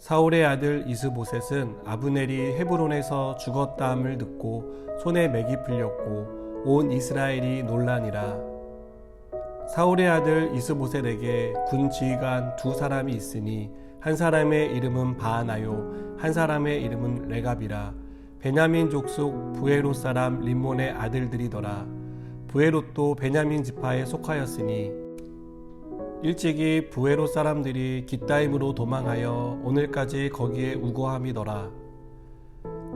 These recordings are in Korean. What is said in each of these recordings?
사울의 아들 이스보셋은 아브넬이 헤브론에서 죽었다함을 듣고 손에 맥이 풀렸고 온 이스라엘이 논란이라. 사울의 아들 이스보셋에게 군 지휘관 두 사람이 있으니 한 사람의 이름은 바하나요 한 사람의 이름은 레갑이라. 베냐민 족속 부에롯 사람 림몬의 아들들이더라. 부에롯도 베냐민 지파에 속하였으니 일찍이 부에롯 사람들이 기타임으로 도망하여 오늘까지 거기에 우거함이더라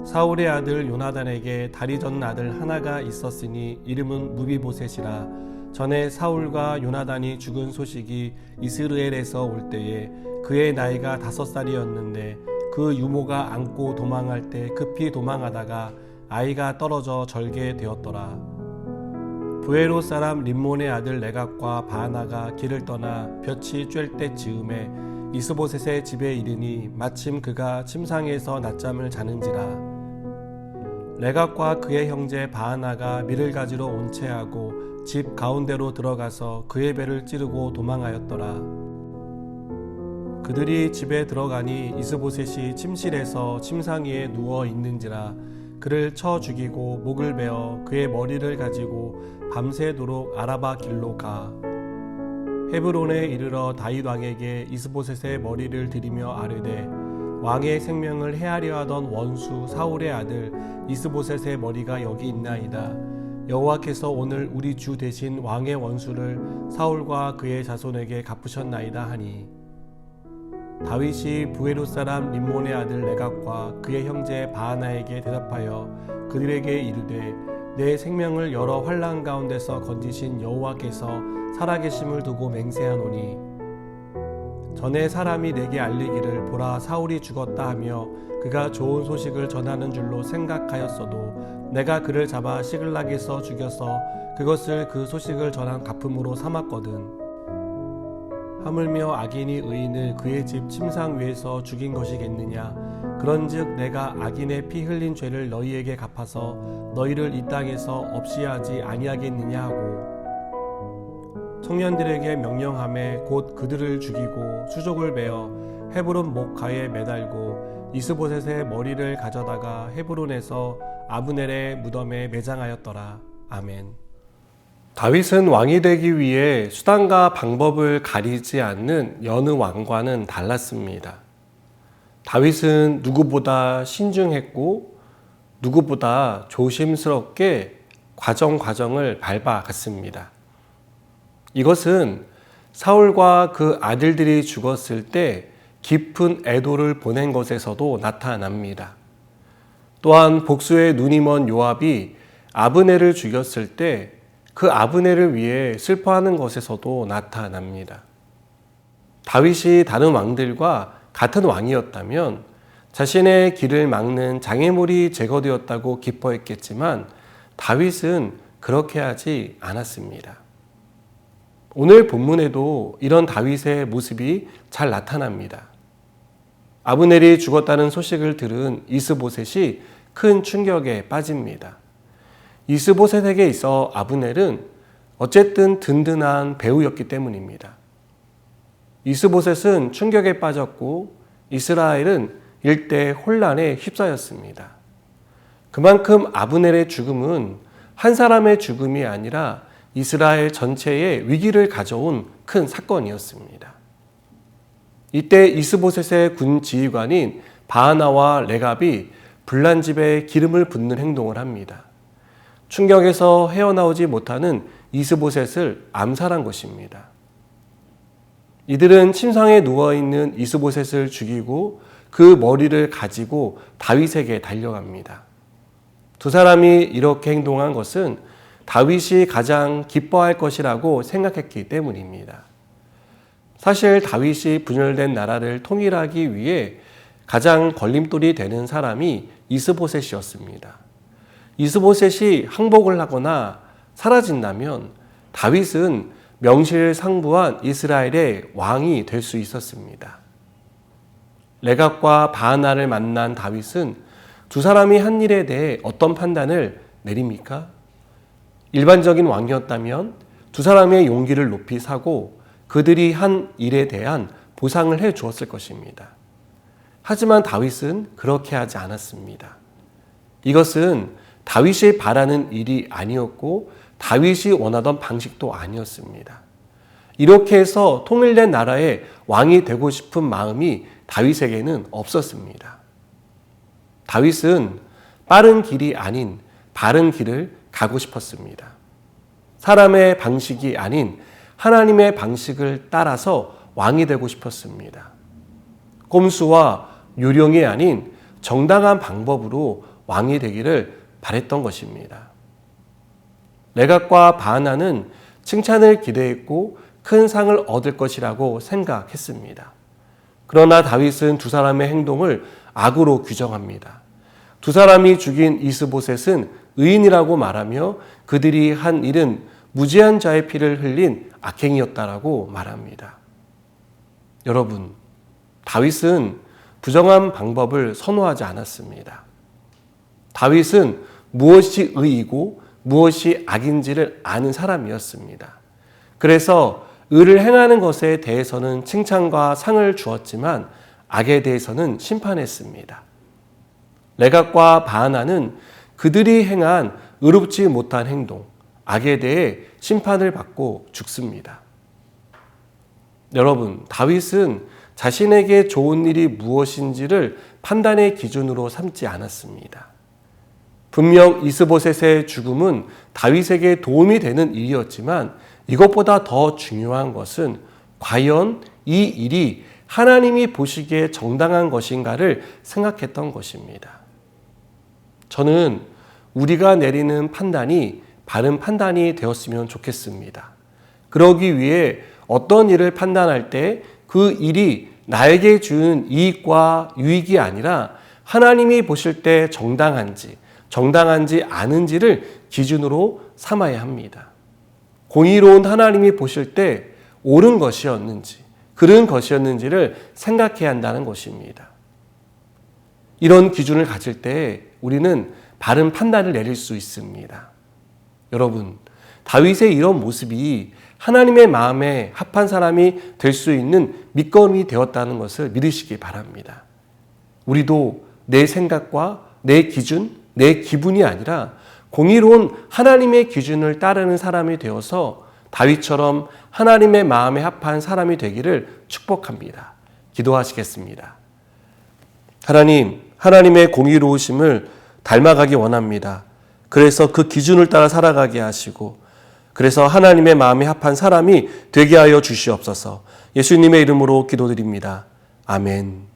사울의 아들 요나단에게 다리 젖는 아들 하나가 있었으니 이름은 무비보셋이라 전에 사울과 요나단이 죽은 소식이 이스르엘에서 올 때에 그의 나이가 다섯 살이었는데 그 유모가 안고 도망할 때 급히 도망하다가 아이가 떨어져 절게 되었더라. 부에로 사람 림몬의 아들 레갑과 바나가 길을 떠나 볕이 쬐을 때 즈음에 이스보셋의 집에 이르니 마침 그가 침상에서 낮잠을 자는지라 레갑과 그의 형제 바하나가 밀을 가지러 온 채하고 집 가운데로 들어가서 그의 배를 찌르고 도망하였더라. 그들이 집에 들어가니 이스보셋이 침실에서 침상 위에 누워 있는지라 그를 쳐 죽이고 목을 베어 그의 머리를 가지고 밤새도록 아라바 길로 가 헤브론에 이르러 다윗 왕에게 이스보셋의 머리를 들이며 아르되 왕의 생명을 해하려 하던 원수 사울의 아들 이스보셋의 머리가 여기 있나이다. 여호와께서 오늘 우리 주 대신 왕의 원수를 사울과 그의 자손에게 갚으셨나이다 하니 다윗이 부에롯 사람 림몬의 아들 레갑과 그의 형제 바하나에게 대답하여 그들에게 이르되 내 생명을 여러 환란 가운데서 건지신 여호와께서 살아계심을 두고 맹세하노니 전에 사람이 내게 알리기를 보라 사울이 죽었다 하며 그가 좋은 소식을 전하는 줄로 생각하였어도 내가 그를 잡아 시글락에서 죽여서 그것을 그 소식을 전한 갚음으로 삼았거든. 하물며 악인이 의인을 그의 집 침상 위에서 죽인 것이겠느냐 그런즉 내가 악인의 피 흘린 죄를 너희에게 갚아서 너희를 이 땅에서 없이 하지 아니하겠느냐 하고 청년들에게 명령함에 곧 그들을 죽이고 수족을 베어 헤브론 목가에 매달고 이스보셋의 머리를 가져다가 헤브론에서 아브넬의 무덤에 매장하였더라 아멘. 다윗은 왕이 되기 위해 수단과 방법을 가리지 않는 여느 왕과는 달랐습니다. 다윗은 누구보다 신중했고 누구보다 조심스럽게 과정 과정을 밟아갔습니다. 이것은 사울과 그 아들들이 죽었을 때 깊은 애도를 보낸 것에서도 나타납니다. 또한 복수의 눈이 먼 요압이 아브네를 죽였을 때 그 아브네를 위해 슬퍼하는 것에서도 나타납니다. 다윗이 다른 왕들과 같은 왕이었다면 자신의 길을 막는 장애물이 제거되었다고 기뻐했겠지만 다윗은 그렇게 하지 않았습니다. 오늘 본문에도 이런 다윗의 모습이 잘 나타납니다. 아브넬이 죽었다는 소식을 들은 이스보셋이 큰 충격에 빠집니다. 이스보셋에게 있어 아브넬은 어쨌든 든든한 배우였기 때문입니다. 이스보셋은 충격에 빠졌고 이스라엘은 일대 혼란에 휩싸였습니다. 그만큼 아브넬의 죽음은 한 사람의 죽음이 아니라 이스라엘 전체에 위기를 가져온 큰 사건이었습니다. 이때 이스보셋의 군 지휘관인 바하나와 레갑이 불난 집에 기름을 붓는 행동을 합니다. 충격에서 헤어나오지 못하는 이스보셋을 암살한 것입니다. 이들은 침상에 누워 있는 이스보셋을 죽이고 그 머리를 가지고 다윗에게 달려갑니다. 두 사람이 이렇게 행동한 것은 다윗이 가장 기뻐할 것이라고 생각했기 때문입니다. 사실 다윗이 분열된 나라를 통일하기 위해 가장 걸림돌이 되는 사람이 이스보셋이었습니다. 이스보셋이 항복을 하거나 사라진다면 다윗은 명실상부한 이스라엘의 왕이 될 수 있었습니다. 레갑과 바하나를 만난 다윗은 두 사람이 한 일에 대해 어떤 판단을 내립니까? 일반적인 왕이었다면 두 사람의 용기를 높이 사고 그들이 한 일에 대한 보상을 해 주었을 것입니다. 하지만 다윗은 그렇게 하지 않았습니다. 이것은 다윗이 바라는 일이 아니었고 다윗이 원하던 방식도 아니었습니다. 이렇게 해서 통일된 나라의 왕이 되고 싶은 마음이 다윗에게는 없었습니다. 다윗은 빠른 길이 아닌 바른 길을 가고 싶었습니다. 사람의 방식이 아닌 하나님의 방식을 따라서 왕이 되고 싶었습니다. 꼼수와 요령이 아닌 정당한 방법으로 왕이 되기를 바랬던 것입니다. 레각과 바하나는 칭찬을 기대했고 큰 상을 얻을 것이라고 생각했습니다. 그러나 다윗은 두 사람의 행동을 악으로 규정합니다. 두 사람이 죽인 이스보셋은 의인이라고 말하며 그들이 한 일은 무지한 자의 피를 흘린 악행이었다라고 말합니다. 여러분, 다윗은 부정한 방법을 선호하지 않았습니다. 다윗은 무엇이 의이고 무엇이 악인지를 아는 사람이었습니다. 그래서 의를 행하는 것에 대해서는 칭찬과 상을 주었지만 악에 대해서는 심판했습니다. 레각과 바하나는 그들이 행한 의롭지 못한 행동, 악에 대해 심판을 받고 죽습니다. 여러분, 다윗은 자신에게 좋은 일이 무엇인지를 판단의 기준으로 삼지 않았습니다. 분명 이스보셋의 죽음은 다윗에게 도움이 되는 일이었지만 이것보다 더 중요한 것은 과연 이 일이 하나님이 보시기에 정당한 것인가를 생각했던 것입니다. 저는 우리가 내리는 판단이 바른 판단이 되었으면 좋겠습니다. 그러기 위해 어떤 일을 판단할 때 그 일이 나에게 주는 이익과 유익이 아니라 하나님이 보실 때 정당한지, 정당한지 아는지를 기준으로 삼아야 합니다. 공의로운 하나님이 보실 때 옳은 것이었는지, 그른 것이었는지를 생각해야 한다는 것입니다. 이런 기준을 가질 때 우리는 바른 판단을 내릴 수 있습니다. 여러분, 다윗의 이런 모습이 하나님의 마음에 합한 사람이 될 수 있는 밑거름이 되었다는 것을 믿으시기 바랍니다. 우리도 내 생각과 내 기준, 내 기분이 아니라 공의로운 하나님의 기준을 따르는 사람이 되어서 다윗처럼 하나님의 마음에 합한 사람이 되기를 축복합니다. 기도하시겠습니다. 하나님, 하나님의 공의로우심을 닮아가기 원합니다. 그래서 그 기준을 따라 살아가게 하시고, 그래서 하나님의 마음에 합한 사람이 되게 하여 주시옵소서. 예수님의 이름으로 기도드립니다. 아멘.